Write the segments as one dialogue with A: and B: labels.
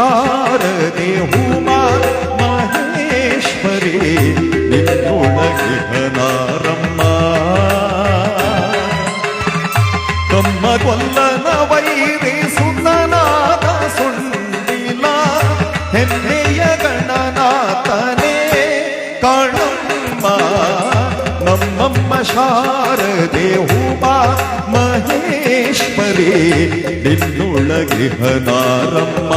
A: सा നിന്നുള ഗൃഹനാരമ്മ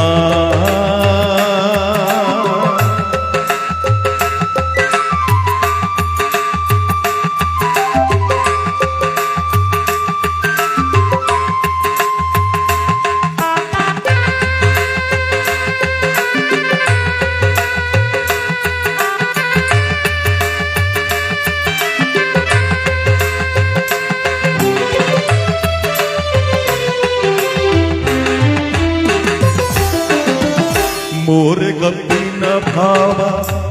A: ಹನಾರಮ್ಮ ಮೋರ ಕಬ್ಬಿನ ಭಾವ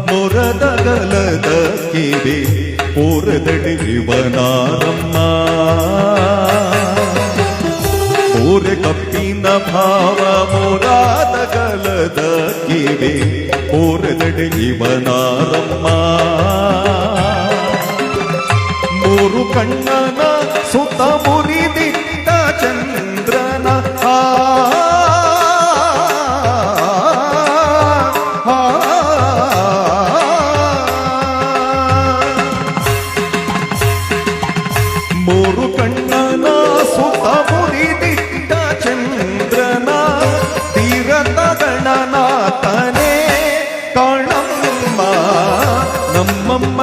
A: ಮೊರದಗಲದ ಕಿವೆ ಪೋರದಡಿವನಾರಮ್ಮ ಮೋರ ಕಬ್ಬಿನ ಭಾವ ಮೊರಾದಗಲದ ಕಿವೆ ಪೋರದಡಿವನಾರಮ್ಮ ಮೂರು ಕಣ್ಣನ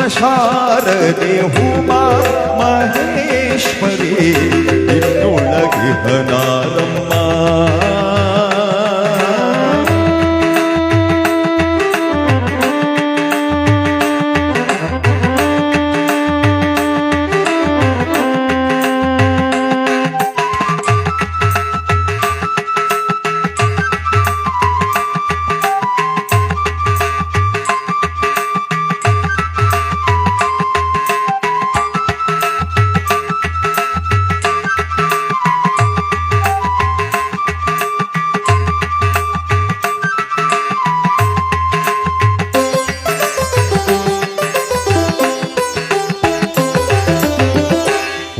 A: ಶಾರದೆ ಉಮಾ ಮಹೇಶ್ವರಿ ನಿನ್ನೊಳಗೆ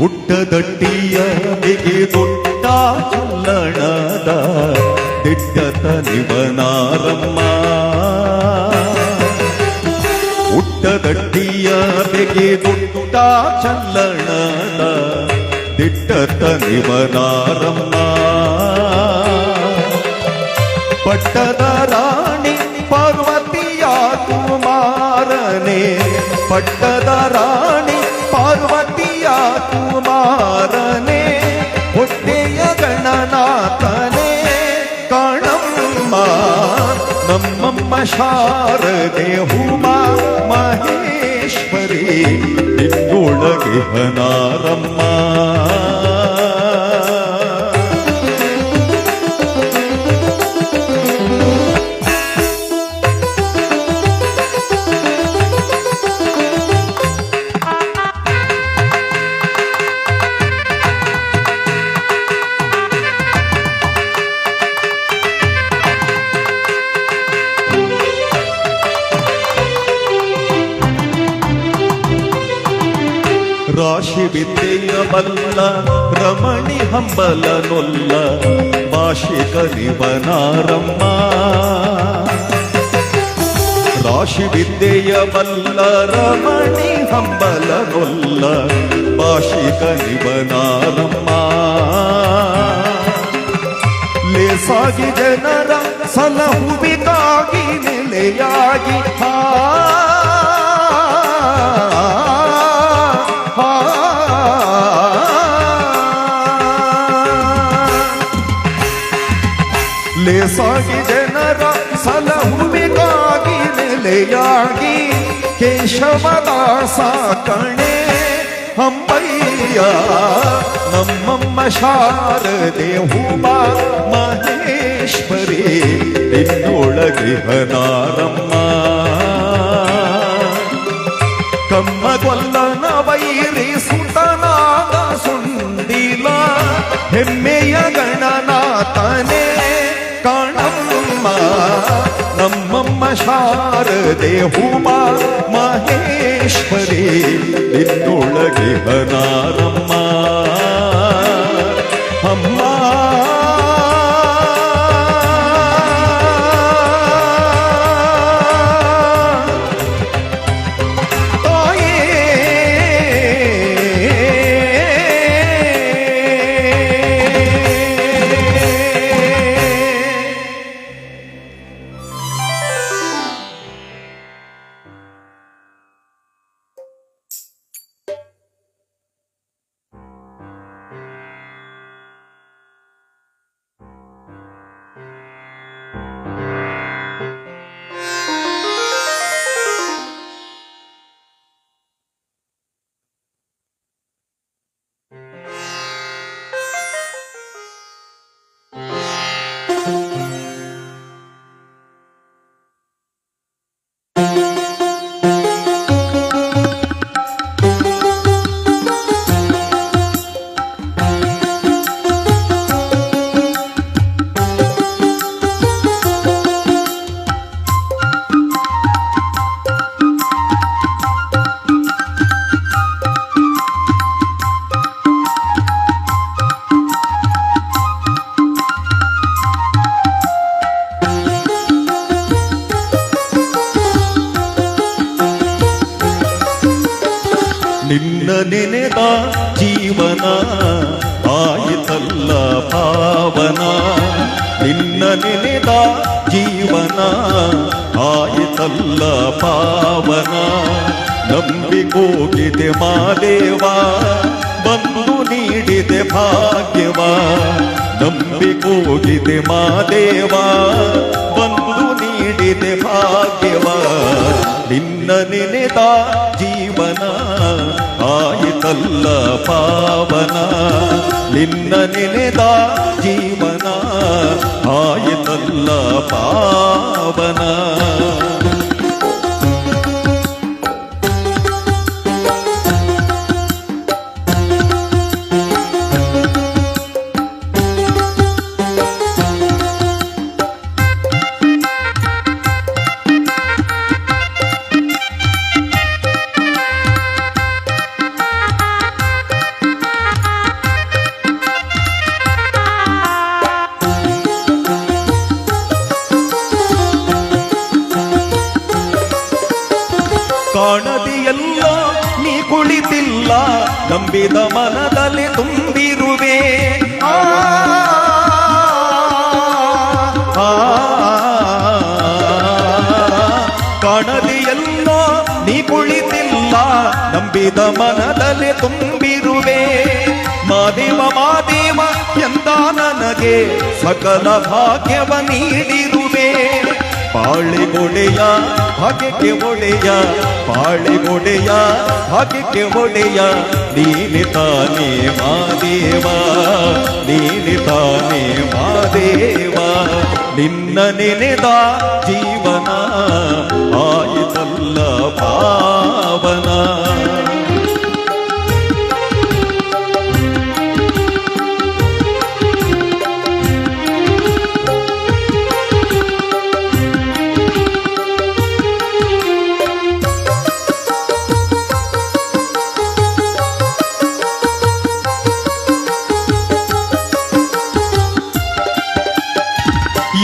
A: ಹನಾರಮ್ಮ ಹುಟ್ಟದಟ್ಟಿಯ ಬಿಗಿ ದೊಡ್ಡ ಚಲ್ಲಣದ ದಿಟ್ಟತ ನಿವನಾರಮ್ಮ ಹುಟ್ಟದಟ್ಟಿಯ ಬಿಗಿ ದೊಡ್ಡ ಚಲ್ಲಣದ ದಿಟ್ಟತ ನಿವನಾರಮ್ಮ ಪಟ್ಟದ ರಾಣಿ ಪಾರ್ವತಿಯ ಕುಮಾರನೇ ಪಟ್ಟದ ರಾಣಿ ಪಾರ್ವತಿಯ ಕುಮಾರನೇ ಹೊಟ್ಟೆಯ ಗಣನಾಥನೇ ಕಾಣಮ್ಮ ನಮ್ಮಮ್ಮ ಶಾರದೆ ಹುಮಾ ಮಹೇಶ್ವರಿ ನಿನ್ನೊಳಗೆ ಹನಾರಮ್ಮ. ರಾಶಿ ವಿದ್ಯೆಯ ಬಲ್ಲ, ರಮಣಿ ಹಂಬಲನೊಲ್ಲ ಭಾಷೆ ಭಾಷಿಕ ನಿವನಾರಮ್ಮ ರಾಶಿ ವಿದ್ಯೆಯ ಬಲ್ಲ, ರಮಣಿ ಹಂಬಲನೊಲ್ಲ ಭಾಷೆ ಭಾಷಿಕ ನಿವನಾರಮ್ಮ ಲೇಸಾಗಿ ಜನರ ಸಲಹುವಿಗಾಗಿ, ನೆಲೆಯಾಗಿ ಹಾ. यागी केशव दासा कर्णे हम्बैया नमम शारदे हुमा महेश्वरी निन्नोळगिहनारम् ಮರೆಯದೆ ಹೂಮ ಮಹೇಶ್ವರಿ ನಿನ್ನೊಳಗೆ ಹನಾರಮ್ಮ ಭಾಗ್ಯವ ನಂಬಿಕೋಗಿದೆ ಮಾದೇವ ಬಂದು ನೀಡಿದೆ ಭಾಗ್ಯವ. ನಿನ್ನ ನೆನೆದ ಜೀವನ ಆಯಿತಲ್ಲ ಪಾವನ. ನಿನ್ನ ನೆನೆದ ಜೀವನ ಆಯಿತಲ್ಲ ಪಾವನ. ನಂಬಿದ ಮನದಲ್ಲಿ ತುಂಬಿರುವೆ ಆ, ನೀ ಕುಳಿತಿಲ್ಲ ನಂಬಿದ ಮನದಲ್ಲಿ ತುಂಬಿರುವೆ ಮಾದೇವ ಮಾದೇವ ಎಂದ ನನಗೆ ಸಕಲ ಭಾಗ್ಯವ ನೀಡಿರುವೆ ಪಾಳಿಗೊಡೆಯ ಹಗೆಗೆ ಒಡೆಯ ಪಾಳಿಗೊಡೆಯ ಹಗೆಗೆ ಒಡೆಯ, ನೀನೆ ತಾನೇ ಮಾದೇವ, ನೀನೆ ತಾನೇ ಮಾದೇವ. ನಿನ್ನ ನೆನೆದ ಜೀವನ ಆಯಿತಲ್ಲ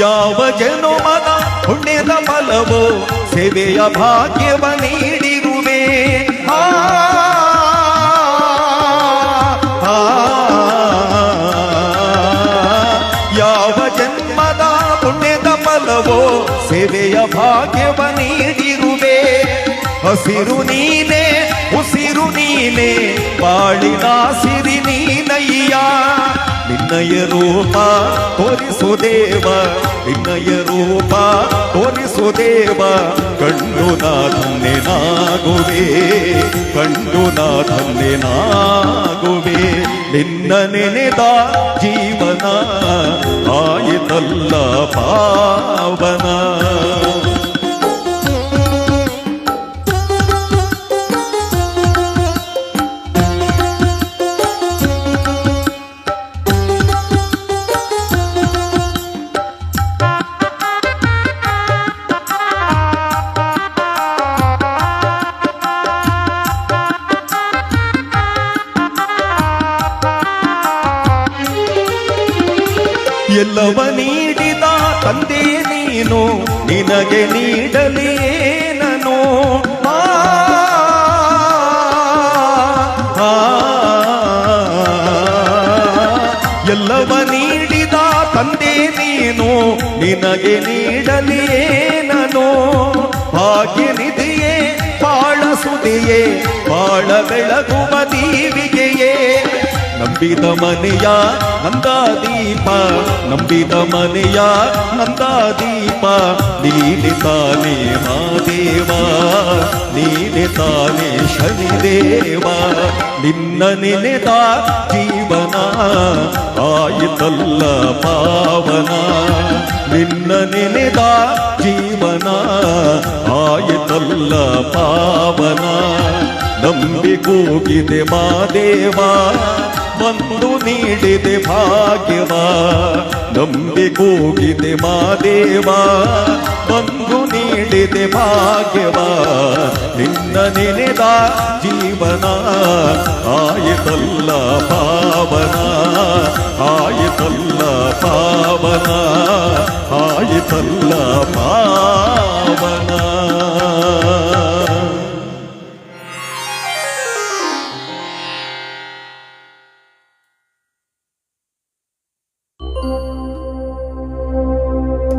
A: ಯಾವ ಜನುಮದ ಪುಣ್ಯದ ಫಲವೋ ಸೇವೆಯ ಭಾಗ್ಯವ ನೀಡಿರುವೆ ಆ, ಯಾವ ಜನ್ಮದ ಪುಣ್ಯದ ಫಲವೋ ಸೇವೆಯ ಭಾಗ್ಯವ ನೀಡಿರುವೆ ಹಸಿರು ನೀರು ನೀನೆ ಬಾಳಿನ ಸಿರಿ ನೀನಯ್ಯ. ನಿನ್ನಯ ರೂಪ ತೋರಿಸು ದೇವ, ನಿನ್ನಯ ರೂಪ ತೋರಿಸು ದೇವ. ಕಣ್ಣು ನಾ ಧನ್ಯನಾಗುವೆ ಕಣ್ಣು ನಾ ಧನ್ಯನಾಗುವೆ ನಿನ್ನ ನೆನೆದ ಜೀವನ, ಆಯಿತಲ್ಲ ಪಾವನ. ಎಲ್ಲವ ನೀಡಿದ ತಂದೆ ನೀನು ನಿನಗೆ ಆ, ಎಲ್ಲವ ನೀಡಿದ ತಂದೆ ನೀನು ನಿನಗೆ ನೀಡಲೇನನು ಭಾಗ್ಯನಿಧಿಯೇ ಬಾಳ ಸುದಿಯೇ ಬಾಳ ಬೆಳಗುವ ದೀವಿಗೆಯೇ ನಂಬಿದ ಮನೆಯ ನಂದಾದೀಪ ನಂಬಿದ ಮನೆಯ ನಂದಾದೀಪ ನೀನೆ ತಾನೇ ಮಾದೇವ ನೀನೆ ತಾನೇ ಶನಿದೇವ ನಿನ್ನ ನೆನೆದ ಜೀವನ ಆಯಿತಲ್ಲ ಪಾವನ ನಿನ್ನ ನೆನೆದ ಜೀವನ ಆಯಿತಲ್ಲ ಪಾವನ ನಂಬಿಕೋಗಿದೆ ಮಾದೇವ ಬಂದು ನೀಡಿದೆ ಭಾಗ್ಯವ ನಂಬಿಕೋಗಿದೆ ಮಾದೇವ ಬಂದು ನೀಡಿದೆ ಭಾಗ್ಯವ ನಿನ್ನ ನೆನೆದ ಜೀವನ ಆಯಿತಲ್ಲ ಪಾವನ ಆಯಿತಲ್ಲ ಪಾವನ ಆಯಿತಲ್ಲ ಪಾವನ